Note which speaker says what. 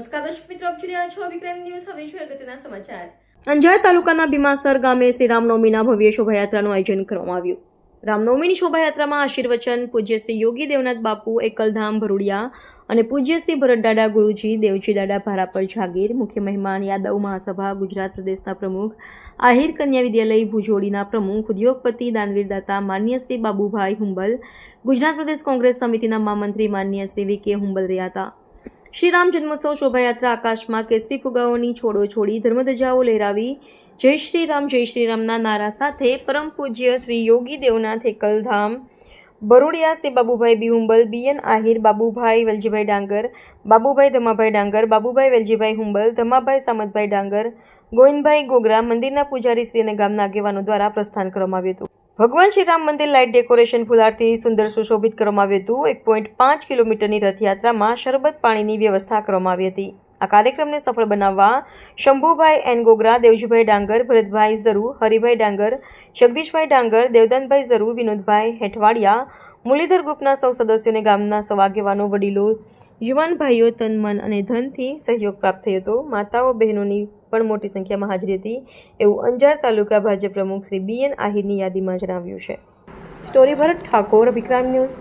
Speaker 1: નમસ્કાર દર્શક મિત્રો, આપ જોઈ રહ્યા છો વિક્રમ ન્યૂઝ. હવે જોઈએ અગત્યના સમાચાર.
Speaker 2: અંજાર તાલુકાના ભીમાસર ગામે શ્રી રામનવમીના ભવ્ય શોભાયાત્રાનું આયોજન કરવામાં આવ્યું. રામનવમીની શોભાયાત્રામાં આશીર્વચન પૂજ્ય શ્રી યોગી દેવનાથ બાપુ, એકલધામ ભરૂડિયા અને પૂજ્ય શ્રી ભરતદાદા ગુરુજી, દેવજી દાડા ભારાપર જાગીર, મુખ્ય મહેમાન યાદવ મહાસભા, ગુજરાત પ્રદેશના પ્રમુખ, આહિર કન્યા વિદ્યાલય, ભુજોડીના પ્રમુખ, ઉદ્યોગપતિ, દાનવીર દાતા, માન્ય શ્રી બાબુભાઈ હુંબલ, ગુજરાત પ્રદેશ કોંગ્રેસ સમિતિના મહામંત્રી, માન્ય શ્રી વી કે હુંબલ રહ્યા હતા. શ્રી રામ જન્મોત્સવ શોભાયાત્રા આકાશમાં કેસરી ફુગાઓની છોડો છોડી ધર્મધજાઓ લહેરાવી. જય શ્રી રામ જય શ્રી રામના નારા સાથે પરમ પૂજ્ય શ્રી યોગી દેવનાથ એકલધામ. બરોડિયા શ્રી બાબુભાઈ બિહુંબલ, બીએન આહિર, બાબુભાઈ વેલજીભાઈ ડાંગર, બાબુભાઈ ધમાભાઈ ડાંગર, બાબુભાઈ વેલજીભાઈ હુંબલ, ધમાભાઈ સામતભાઈ ડાંગર, ગોવિંદભાઈ ગોગરા મંદિરના પૂજારી શ્રી અને ગામના આગેવાનો દ્વારા પ્રસ્થાન કરવામાં આવ્યું હતું. ભગવાન શ્રી રામ મંદિર લાઇટ ડેકોરેશન ફુલારથી સુંદર સુશોભિત કરવામાં આવ્યું હતું. એક પોઈન્ટ પાંચ કિલોમીટરની રથયાત્રામાં શરબત પાણીની વ્યવસ્થા કરવામાં આવી હતી. આ કાર્યક્રમને સફળ બનાવવા શંભુભાઈ એન ગોગરા, દેવજીભાઈ ડાંગર, ભરતભાઈ ઝરુ, હરિભાઈ ડાંગર, જગદીશભાઈ ડાંગર, દેવદાનભાઈ ઝરુ, વિનોદભાઈ હેઠવાડિયા, મુરલીધર ગ્રુપના સૌ સદસ્યોને ગામના સૌ આગેવાનો વડીલો, યુવાન ભાઈઓ તન મન અને ધનથી સહયોગ પ્રાપ્ત થયો હતો. માતાઓ બહેનોની પણ મોટી સંખ્યામાં હાજરી હતી એવું અંજાર તાલુકા ભાજપ પ્રમુખ શ્રી બી એન આહિરની યાદીમાં જણાવ્યું છે. Story Bharat Thakor, Vikrant news.